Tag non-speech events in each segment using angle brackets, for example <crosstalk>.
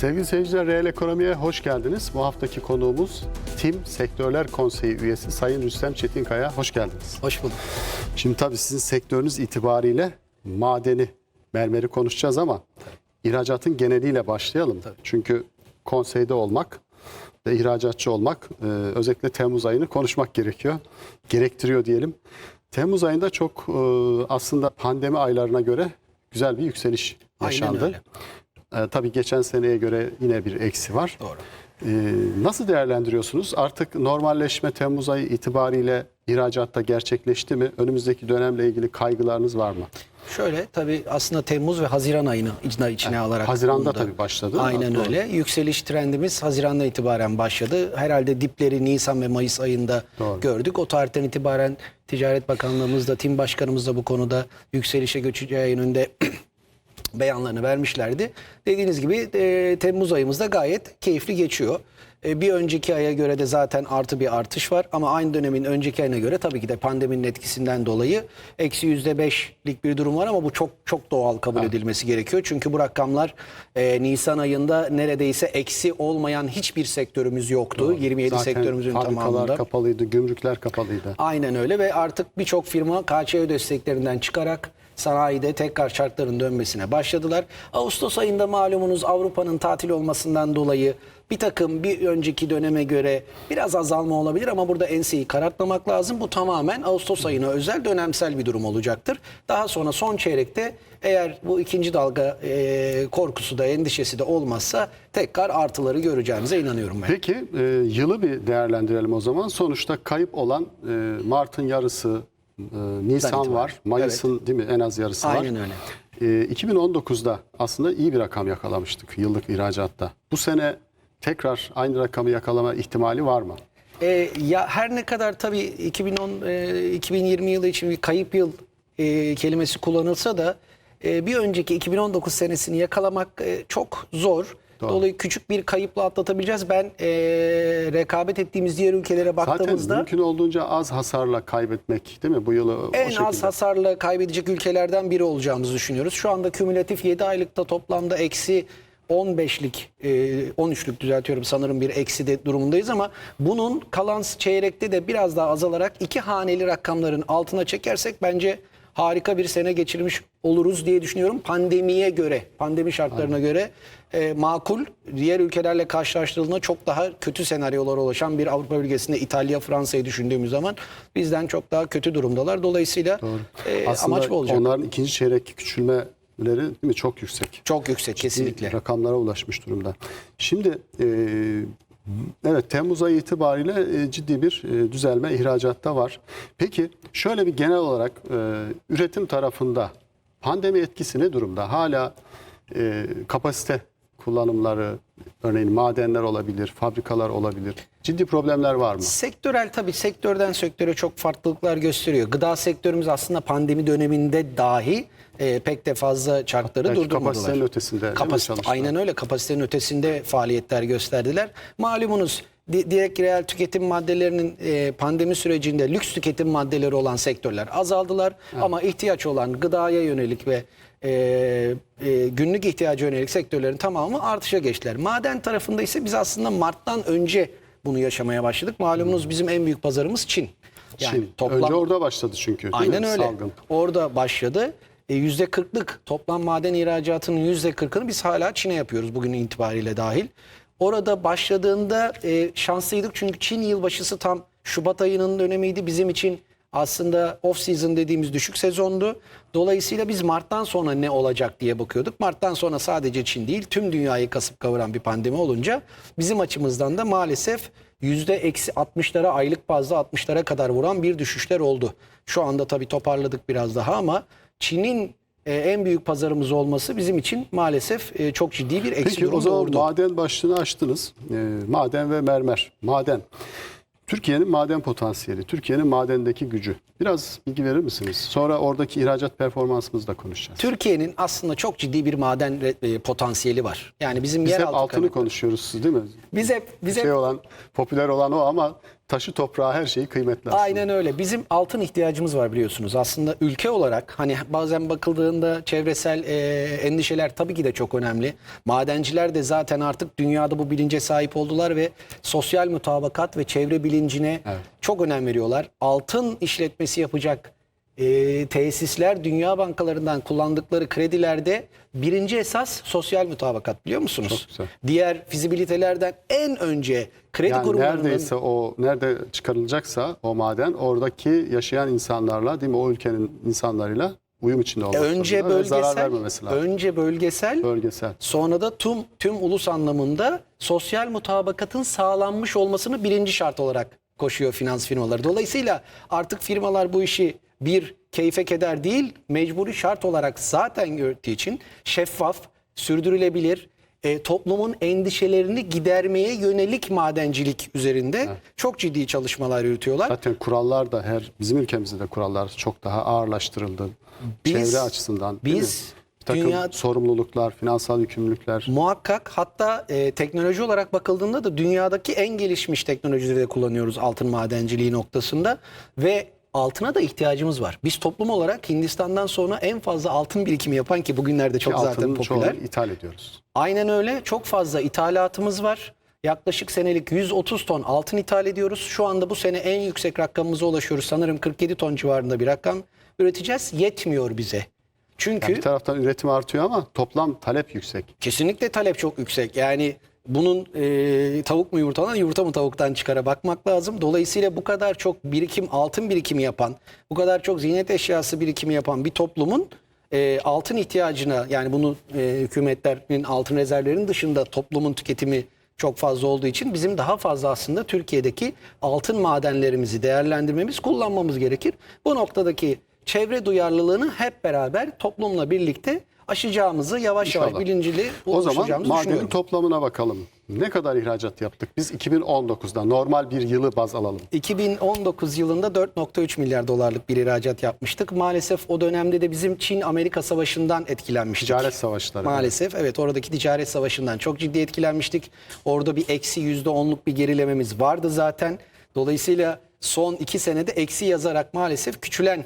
Sevgili seyirciler, Reel Ekonomi'ye hoş geldiniz. Bu haftaki konuğumuz TİM Sektörler Konseyi üyesi Sayın Rüstem Çetinkaya. Hoş geldiniz. Hoş bulduk. Şimdi tabii sizin sektörünüz itibariyle madeni, mermeri konuşacağız ama ihracatın geneliyle başlayalım. Çünkü konseyde olmak ve ihracatçı olmak e, özellikle Temmuz ayını konuşmak gerekiyor. Gerektiriyor diyelim. Temmuz ayında çok e, aslında pandemi aylarına göre güzel bir yükseliş Aynen yaşandı. öyle. E, tabii geçen seneye göre yine bir eksi var. Doğru. E, nasıl değerlendiriyorsunuz? Artık normalleşme Temmuz ayı itibariyle ihracatta gerçekleşti mi? Önümüzdeki dönemle ilgili kaygılarınız var mı? Şöyle tabii aslında Temmuz ve Haziran ayını içine, içine alarak. Haziran'da bunu da- tabii başladı. Aynen Doğru. öyle. Yükseliş trendimiz Haziran'dan itibaren başladı. Herhalde dipleri Nisan ve Mayıs ayında Doğru. gördük. O tarihten itibaren Ticaret Bakanlığımız da, Tim Başkanımız da bu konuda yükselişe geçeceği yönünde <clears throat> beyanlarını vermişlerdi. Dediğiniz gibi e, Temmuz ayımızda gayet keyifli geçiyor. E, bir önceki aya göre de zaten artı bir artış var ama aynı dönemin önceki ayına göre tabii ki de pandeminin etkisinden dolayı eksi yüzde beşlik bir durum var ama bu çok çok doğal kabul edilmesi gerekiyor. Çünkü bu rakamlar e, Nisan ayında neredeyse eksi olmayan hiçbir sektörümüz yoktu. 27 Zaten sektörümüzün fabrikalar tamamında. kapalıydı, gümrükler kapalıydı. Aynen öyle ve artık birçok firma KÇÖ desteklerinden çıkarak sanayide tekrar şartların dönmesine başladılar. Ağustos ayında malumunuz Avrupa'nın tatil olmasından dolayı bir takım bir önceki döneme göre biraz azalma olabilir ama burada enseyi karartmamak lazım. Bu tamamen Ağustos ayına özel dönemsel bir durum olacaktır. Daha sonra son çeyrekte eğer bu ikinci dalga e, korkusu da endişesi de olmazsa tekrar artıları göreceğimize inanıyorum ben. Peki e, yılı bir değerlendirelim o zaman. Sonuçta kayıp olan e, Mart'ın yarısı, e, Nisan var, Mayıs'ın değil mi en az yarısı var. Aynen öyle. E, 2019'da aslında iyi bir rakam yakalamıştık yıllık ihracatta. Bu sene tekrar aynı rakamı yakalama ihtimali var mı? E, ya her ne kadar tabii 2010 e, 2020 yılı için bir kayıp yıl e, kelimesi kullanılsa da e, bir önceki 2019 senesini yakalamak e, çok zor. Dolayısıyla küçük bir kayıpla atlatabileceğiz. Ben e, rekabet ettiğimiz diğer ülkelere Zaten baktığımızda mümkün olduğunca az hasarla kaybetmek değil mi bu yılı o en şekilde? az hasarla kaybedecek ülkelerden biri olacağımızı düşünüyoruz. Şu anda kümülatif 7 aylıkta toplamda eksi 15'lik, e, 13'lük düzeltiyorum sanırım bir eksi de durumundayız ama bunun kalan çeyrekte de biraz daha azalarak iki haneli rakamların altına çekersek bence harika bir sene geçirmiş oluruz diye düşünüyorum. Pandemiye göre, pandemi şartlarına göre e, makul, diğer ülkelerle karşılaştırıldığında çok daha kötü senaryolara ulaşan bir Avrupa bölgesinde İtalya, Fransa'yı düşündüğümüz zaman bizden çok daha kötü durumdalar. Dolayısıyla e, Aslında amaç bu olacak. onların ikinci çeyrek küçülmeleri değil mi çok yüksek. Çok yüksek kesinlikle. rakamlara ulaşmış durumda. Şimdi e, evet Temmuz ayı itibariyle e, ciddi bir e, düzelme ihracatta var. Peki şöyle bir genel olarak e, üretim tarafında pandemi etkisi ne durumda? Hala kapasite kullanımları örneğin madenler olabilir, fabrikalar olabilir. Ciddi problemler var mı? Sektörel tabii sektörden sektöre çok farklılıklar gösteriyor. Gıda sektörümüz aslında pandemi döneminde dahi e, pek de fazla çarkları Belki durdurmadılar. kapasitenin ötesinde Kapasite- aynen öyle kapasitenin ötesinde faaliyetler gösterdiler. Malumunuz di- direkt reel tüketim maddelerinin e, pandemi sürecinde lüks tüketim maddeleri olan sektörler azaldılar. Ama ihtiyaç olan gıdaya yönelik ve e, e, günlük ihtiyaca yönelik sektörlerin tamamı artışa geçtiler. Maden tarafında ise biz aslında Mart'tan önce bunu yaşamaya başladık. Malumunuz bizim en büyük pazarımız Çin. Yani Çin. toplam Önce orada başladı çünkü. Aynen öyle. Salgın. Orada başladı. E, %40'lık toplam maden ihracatının %40'ını biz hala Çin'e yapıyoruz bugün itibariyle dahil. Orada başladığında e, şanslıydık çünkü Çin yılbaşısı tam Şubat ayının dönemiydi. Bizim için aslında off season dediğimiz düşük sezondu. Dolayısıyla biz Mart'tan sonra ne olacak diye bakıyorduk. Mart'tan sonra sadece Çin değil tüm dünyayı kasıp kavuran bir pandemi olunca bizim açımızdan da maalesef yüzde eksi 60'lara aylık bazda 60'lara kadar vuran bir düşüşler oldu. Şu anda tabii toparladık biraz daha ama Çin'in e, en büyük pazarımız olması bizim için maalesef e, çok ciddi bir eksi Peki durum o zaman doğurdu. maden başlığını açtınız. Ee, maden ve mermer. Maden. Türkiye'nin maden potansiyeli, Türkiye'nin madendeki gücü. Biraz bilgi verir misiniz? Sonra oradaki ihracat performansımızı da konuşacağız. Türkiye'nin aslında çok ciddi bir maden e, potansiyeli var. Yani bizim Biz hep yeraltı altını kaynak- konuşuyoruz değil mi? Biz hep biz hep Şey olan, popüler olan o ama taşı toprağı her şeyi kıymetli aslında. Aynen öyle. Bizim altın ihtiyacımız var biliyorsunuz. Aslında ülke olarak hani bazen bakıldığında çevresel e, endişeler tabii ki de çok önemli. Madenciler de zaten artık dünyada bu bilince sahip oldular ve sosyal mutabakat ve çevre bilincine çok önem veriyorlar. Altın işletmesi yapacak e, tesisler Dünya bankalarından kullandıkları kredilerde birinci esas sosyal mutabakat biliyor musunuz? Çok güzel. Diğer fizibilitelerden en önce kredi Yani kurumlarının neredeyse o nerede çıkarılacaksa o maden oradaki yaşayan insanlarla değil mi o ülkenin insanlarıyla uyum içinde olmak önce ve zarar bölgesel, vermemesi lazım. önce bölgesel, Bölgesel. sonra da tüm tüm ulus anlamında sosyal mutabakatın sağlanmış olmasını birinci şart olarak koşuyor finans firmaları. Dolayısıyla artık firmalar bu işi bir keyfe keder değil, mecburi şart olarak zaten gördüğü için şeffaf, sürdürülebilir, e, toplumun endişelerini gidermeye yönelik madencilik üzerinde çok ciddi çalışmalar yürütüyorlar. Zaten kurallar da her bizim ülkemizde de kurallar çok daha ağırlaştırıldı. Biz- Çevre açısından biz? Bir takım dünya- sorumluluklar, finansal yükümlülükler. Muhakkak hatta e, teknoloji olarak bakıldığında da dünyadaki en gelişmiş teknolojileri de kullanıyoruz altın madenciliği noktasında ve altına da ihtiyacımız var. Biz toplum olarak Hindistan'dan sonra en fazla altın birikimi yapan ki bugünlerde çok Ki zaten popüler. ithal ediyoruz. Aynen öyle. Çok fazla ithalatımız var. Yaklaşık senelik 130 ton altın ithal ediyoruz. Şu anda bu sene en yüksek rakamımıza ulaşıyoruz. Sanırım 47 ton civarında bir rakam üreteceğiz. Yetmiyor bize. Çünkü Bir taraftan üretim artıyor ama toplam talep yüksek. Kesinlikle talep çok yüksek. Yani bunun e, tavuk mu yumurtadan, yumurta mı tavuktan çıkara bakmak lazım. Dolayısıyla bu kadar çok birikim, altın birikimi yapan, bu kadar çok ziynet eşyası birikimi yapan bir toplumun e, altın ihtiyacına yani bunu e, hükümetlerin altın rezervlerinin dışında toplumun tüketimi çok fazla olduğu için bizim daha fazla aslında Türkiye'deki altın madenlerimizi değerlendirmemiz, kullanmamız gerekir. Bu noktadaki çevre duyarlılığını hep beraber toplumla birlikte aşacağımızı yavaş yavaş İnşallah. bilincili O zaman ulaşacağımızı madenin toplamına bakalım. Ne kadar ihracat yaptık? Biz 2019'da normal bir yılı baz alalım. 2019 yılında 4.3 milyar dolarlık bir ihracat yapmıştık. Maalesef o dönemde de bizim Çin-Amerika savaşından etkilenmiştik. Ticaret savaşları. Maalesef evet oradaki ticaret savaşından çok ciddi etkilenmiştik. Orada bir eksi %10'luk bir gerilememiz vardı zaten. Dolayısıyla son iki senede eksi yazarak maalesef küçülen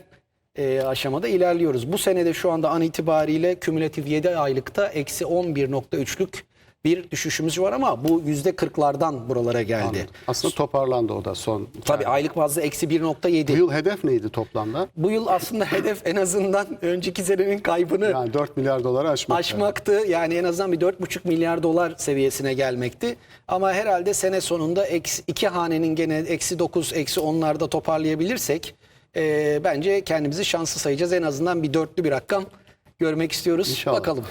e, aşamada ilerliyoruz. Bu senede şu anda an itibariyle kümülatif 7 aylıkta eksi 11.3'lük bir düşüşümüz var ama bu %40'lardan buralara geldi. Aslında toparlandı o da son. Tabii aylık bazda eksi 1.7. Bu yıl hedef neydi toplamda? Bu yıl aslında hedef en azından önceki senenin kaybını Yani 4 milyar doları aşmak. aşmaktı. Yani en azından bir 4,5 milyar dolar seviyesine gelmekti. Ama herhalde sene sonunda eksi, iki hanenin gene eksi 9, eksi 10'larda toparlayabilirsek e, bence kendimizi şanslı sayacağız. En azından bir dörtlü bir rakam görmek istiyoruz. İnşallah. Bakalım.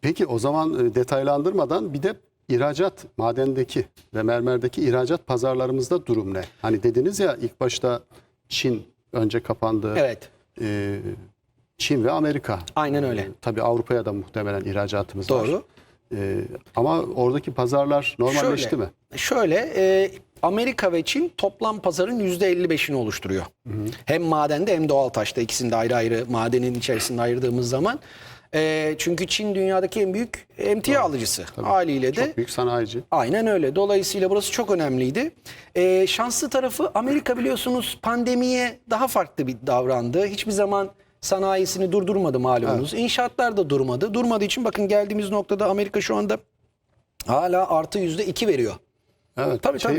Peki o zaman e, detaylandırmadan bir de ihracat madendeki ve mermerdeki ihracat pazarlarımızda durum ne? Hani dediniz ya ilk başta Çin önce kapandı. Evet. Ee, Çin ve Amerika. Aynen öyle. Ee, tabii Avrupa'ya da muhtemelen ihracatımız var. Doğru. Ee, ama oradaki pazarlar normalleşti şöyle, mi? Şöyle e, Amerika ve Çin toplam pazarın %55'ini oluşturuyor. Hem madende hem doğal taşta ikisini de ayrı ayrı madenin içerisinde ayırdığımız zaman. E, çünkü Çin dünyadaki en büyük emtia alıcısı haliyle de. Çok büyük sanayici. Aynen öyle. Dolayısıyla burası çok önemliydi. Ee, şanslı tarafı Amerika biliyorsunuz pandemiye daha farklı bir davrandı. Hiçbir zaman sanayisini durdurmadı malumunuz. İnşaatlar da durmadı. Durmadığı için bakın geldiğimiz noktada Amerika şu anda hala artı yüzde iki veriyor. Evet. Tabii, şey,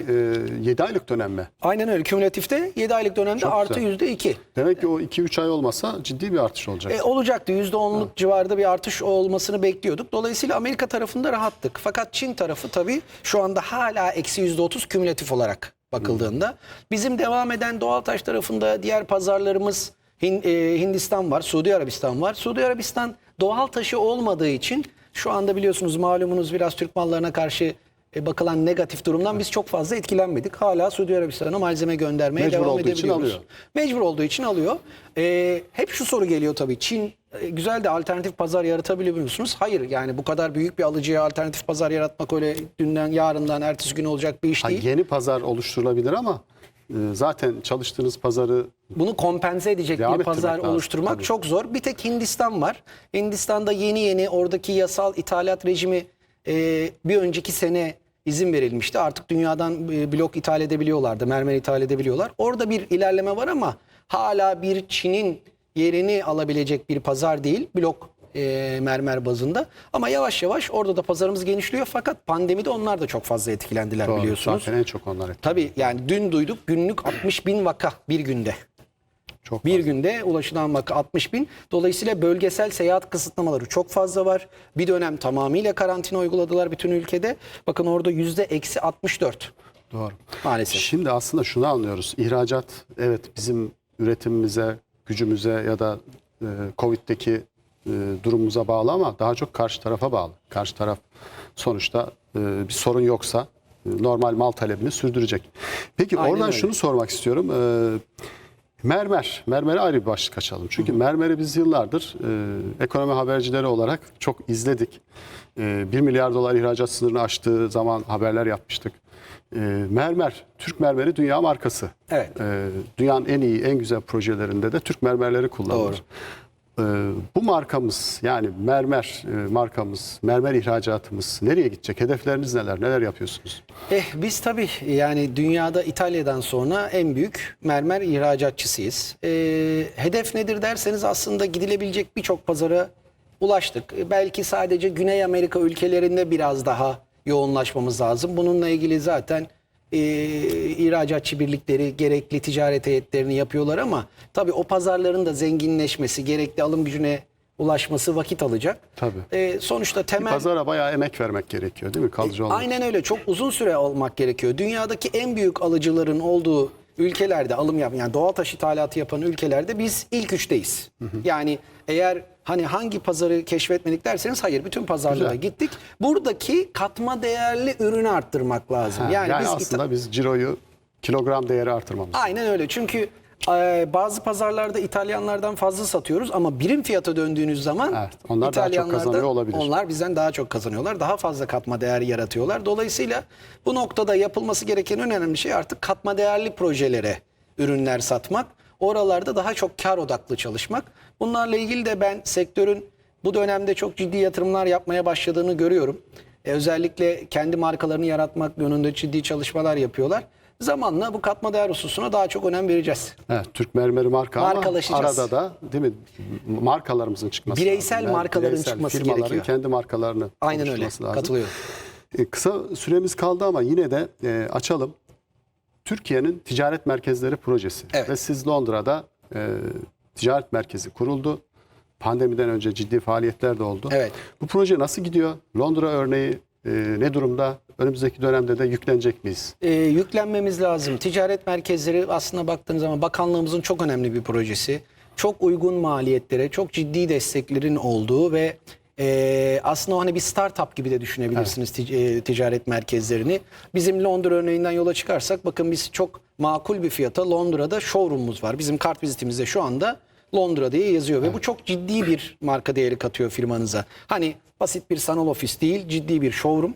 7 aylık dönem mi? Aynen öyle. Kümülatifte 7 aylık dönemde Çok artı yüzde iki. Demek ki o 2-3 ay olmasa ciddi bir artış olacak. E, olacaktı. %10'luk civarında bir artış olmasını bekliyorduk. Dolayısıyla Amerika tarafında rahattık. Fakat Çin tarafı tabii şu anda hala eksi %30 kümülatif olarak bakıldığında. Bizim devam eden doğal taş tarafında diğer pazarlarımız e, Hindistan var, Suudi Arabistan var. Suudi Arabistan doğal taşı olmadığı için şu anda biliyorsunuz malumunuz biraz Türk mallarına karşı e, bakılan negatif durumdan biz çok fazla etkilenmedik. Hala Suudi Arabistan'a malzeme göndermeye Mecbur devam olduğu için edebiliyoruz. alıyor. Mecbur olduğu için alıyor. Ee, hep şu soru geliyor tabii. Çin e, güzel de alternatif pazar yaratabiliyor musunuz? Hayır yani bu kadar büyük bir alıcıya alternatif pazar yaratmak öyle dünden yarından ertesi gün olacak bir iş Ha, değil. yeni pazar oluşturulabilir ama e, zaten çalıştığınız pazarı Bunu kompense edecek Devam bir ettirmek pazar lazım, oluşturmak tabii. çok zor. Bir tek Hindistan var. Hindistan'da yeni yeni oradaki yasal ithalat rejimi e, bir önceki sene izin verilmişti. Artık dünyadan e, blok ithal edebiliyorlardı, mermer ithal edebiliyorlar. Orada bir ilerleme var ama hala bir Çin'in yerini alabilecek bir pazar değil. Blok e, mermer bazında. Ama yavaş yavaş orada da pazarımız genişliyor. Fakat pandemide onlar da çok fazla etkilendiler Doğru. biliyorsunuz. Zaten en çok onlar etkili. Tabii yani dün duyduk günlük 60 bin vaka bir günde. Çok Bir günde ulaşılan vaka 60 bin. Dolayısıyla bölgesel seyahat kısıtlamaları çok fazla var. Bir dönem tamamıyla karantina uyguladılar bütün ülkede. Bakın orada yüzde eksi 64 Doğru. maalesef. Şimdi aslında şunu anlıyoruz. İhracat evet bizim üretimimize, gücümüze ya da e, Covid'deki e, durumumuza bağlı ama daha çok karşı tarafa bağlı. Karşı taraf sonuçta e, bir sorun yoksa e, normal mal talebini sürdürecek. Peki Aynen oradan öyle. şunu sormak istiyorum. E, mermer, mermere ayrı bir başlık açalım. Çünkü mermeri biz yıllardır e, ekonomi habercileri olarak çok izledik. E, 1 milyar dolar ihracat sınırını aştığı zaman haberler yapmıştık. E, mermer, Türk mermeri dünya markası. Evet. E, dünyanın en iyi, en güzel projelerinde de Türk mermerleri kullanılır. E, bu markamız yani mermer e, markamız, mermer ihracatımız nereye gidecek? Hedefleriniz neler? Neler yapıyorsunuz? Eh biz tabii yani dünyada İtalya'dan sonra en büyük mermer ihracatçısıyız. Eh, hedef nedir derseniz aslında gidilebilecek birçok pazara ulaştık. Eh, belki sadece Güney Amerika ülkelerinde biraz daha yoğunlaşmamız lazım. Bununla ilgili zaten eh, ihracatçı birlikleri gerekli ticaret heyetlerini yapıyorlar ama tabii o pazarların da zenginleşmesi, gerekli alım gücüne ulaşması vakit alacak. Tabii. Eh, sonuçta temel Pazara bayağı emek vermek gerekiyor değil mi? Kalıcı olmak. Aynen öyle. Çok uzun süre olmak gerekiyor. Dünyadaki en büyük alıcıların olduğu ülkelerde alım yapan yani doğal taş ithalatı yapan ülkelerde biz ilk üçteyiz. Yani eğer hani hangi pazarı keşfetmedik derseniz hayır bütün pazarlara Güzel. gittik. Buradaki katma değerli ürünü arttırmak lazım. Ha, yani, yani, biz aslında biz ciroyu kilogram değeri artırmamız. Aynen öyle. Çünkü e, bazı pazarlarda İtalyanlardan fazla satıyoruz ama birim fiyata döndüğünüz zaman Evet, onlar daha çok kazanıyor olabilir. Onlar bizden daha çok kazanıyorlar. Daha fazla katma değer yaratıyorlar. Dolayısıyla bu noktada yapılması gereken en önemli şey artık katma değerli projelere ürünler satmak. Oralarda daha çok kar odaklı çalışmak. Bunlarla ilgili de ben sektörün bu dönemde çok ciddi yatırımlar yapmaya başladığını görüyorum. E, özellikle kendi markalarını yaratmak yönünde ciddi çalışmalar yapıyorlar. Zamanla bu katma değer hususuna daha çok önem vereceğiz. Evet, Türk mermeri marka ama arada da değil mi markalarımızın çıkması Bireysel lazım. markaların bireysel çıkması firmaların gerekiyor. kendi markalarını Aynen öyle. lazım. Katılıyorum. E, kısa süremiz kaldı ama yine de e, açalım. Türkiye'nin ticaret merkezleri projesi Evet. ve siz Londra'da e, ticaret merkezi kuruldu. Pandemiden önce ciddi faaliyetler de oldu. Evet. Bu proje nasıl gidiyor? Londra örneği e, ne durumda? Önümüzdeki dönemde de yüklenecek miyiz? Ee, yüklenmemiz lazım. Ticaret merkezleri aslında baktığınız zaman bakanlığımızın çok önemli bir projesi. Çok uygun maliyetlere, çok ciddi desteklerin olduğu ve e, aslında o hani bir startup gibi de düşünebilirsiniz tic- e, ticaret merkezlerini. Bizim Londra örneğinden yola çıkarsak bakın biz çok makul bir fiyata Londra'da showroom'umuz var. Bizim kart vizitimizde şu anda Londra diye yazıyor ve bu çok ciddi bir marka değeri katıyor firmanıza. Hani basit bir sanal ofis değil, ciddi bir showroom.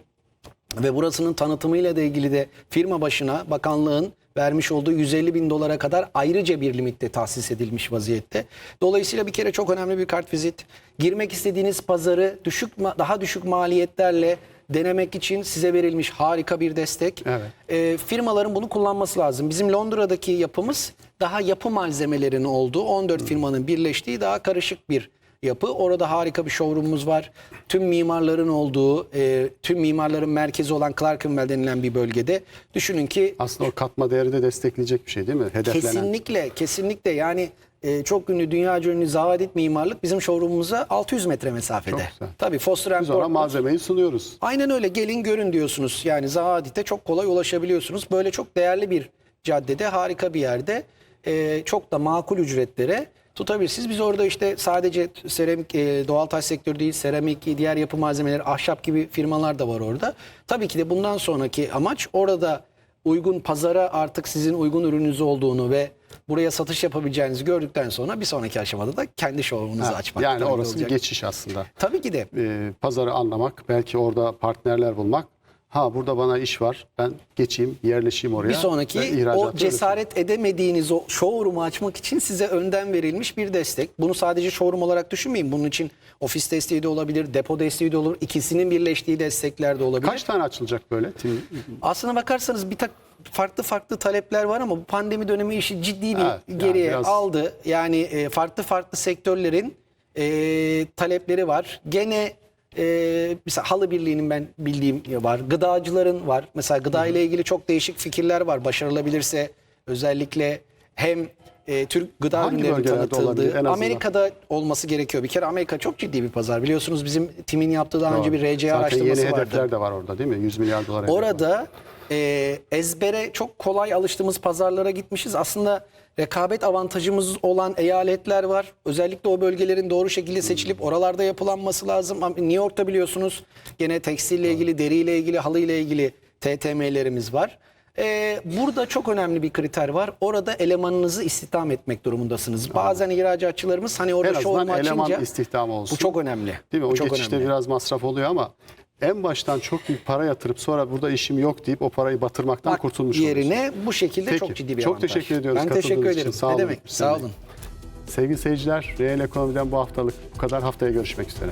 Ve burasının tanıtımıyla da ilgili de firma başına bakanlığın vermiş olduğu 150 bin dolara kadar ayrıca bir limitte tahsis edilmiş vaziyette. Dolayısıyla bir kere çok önemli bir kartvizit. Girmek istediğiniz pazarı düşük daha düşük maliyetlerle denemek için size verilmiş harika bir destek. Evet. Ee, firmaların bunu kullanması lazım. Bizim Londra'daki yapımız daha yapı malzemelerinin olduğu 14 firmanın birleştiği daha karışık bir yapı. Orada harika bir showroom'umuz var. Tüm mimarların olduğu, e, tüm mimarların merkezi olan Clerkenwell denilen bir bölgede. Düşünün ki Aslında o katma değeri de destekleyecek bir şey değil mi? Hedeflenen. kesinlikle, kesinlikle yani e, çok ünlü, dünyaca ünlü Zavadit mimarlık bizim showroom'umuza 600 metre mesafede. Çok güzel. Tabii Foster Biz ona Portland- malzemeyi sunuyoruz. Aynen öyle gelin görün diyorsunuz. Yani Zahadit'e çok kolay ulaşabiliyorsunuz. Böyle çok değerli bir caddede harika bir yerde e, çok da makul ücretlere tutabilirsiniz. Biz orada işte sadece seramik, e, doğal taş sektörü değil seramik, diğer yapı malzemeleri, ahşap gibi firmalar da var orada. Tabii ki de bundan sonraki amaç orada uygun pazara artık sizin uygun ürününüz olduğunu ve buraya satış yapabileceğinizi gördükten sonra bir sonraki aşamada da kendi Ha, açmak. yani orası bir olacak. geçiş aslında. Tabii ki de. e, pazarı anlamak, belki orada partnerler bulmak Ha burada bana iş var. Ben geçeyim, yerleşeyim oraya. Bir sonraki o öyle cesaret edemediğiniz o showroom'u açmak için size önden verilmiş bir destek. Bunu sadece showroom olarak düşünmeyin. Bunun için ofis desteği de olabilir, depo desteği de olur. İkisinin birleştiği destekler de olabilir. Kaç tane açılacak böyle? Aslına bakarsanız bir tak farklı farklı talepler var ama bu pandemi dönemi işi ciddi bir Evet, yani geriye biraz- aldı. Yani e, farklı farklı sektörlerin e, talepleri var. Gene e, mesela halı birliğinin ben bildiğim var. Gıdacıların var. Mesela gıda ile ilgili çok değişik fikirler var. Başarılabilirse özellikle hem e, Türk gıda Hangi ürünlerinin bölgelerde olabilir en tanıtıldığı azından? Amerika'da olması gerekiyor. Bir kere Amerika çok ciddi bir pazar. Biliyorsunuz bizim timin yaptığı daha önce bir RCA Zaten araştırması yeni vardı. hedefler de var orada değil mi? 100 milyar dolar hedef var. Orada e, ezbere çok kolay alıştığımız pazarlara gitmişiz. Aslında rekabet avantajımız olan eyaletler var. Özellikle o bölgelerin doğru şekilde seçilip oralarda yapılanması lazım. Ama New York'ta biliyorsunuz gene tekstille ilgili, deriyle ilgili, halıyla ilgili TTM'lerimiz var. E, burada çok önemli bir kriter var. Orada elemanınızı istihdam etmek durumundasınız. Bazen ihracatçılarımız hani En orada azından showroom eleman açınca istihdamı olsun. bu çok önemli. Değil mi? Bu O çok geçişte önemli. biraz masraf oluyor ama en baştan çok büyük para yatırıp sonra burada işim yok deyip o parayı batırmaktan Bak, kurtulmuş yerine bu şekilde Peki, çok ciddi bir çok avantaj. teşekkür ediyoruz Ben teşekkür katıldığınız için. ederim. Sağ ne olun. demek? Sağ olun. Sevgili seyirciler, reel ekonomiden bu haftalık bu kadar. Haftaya görüşmek üzere.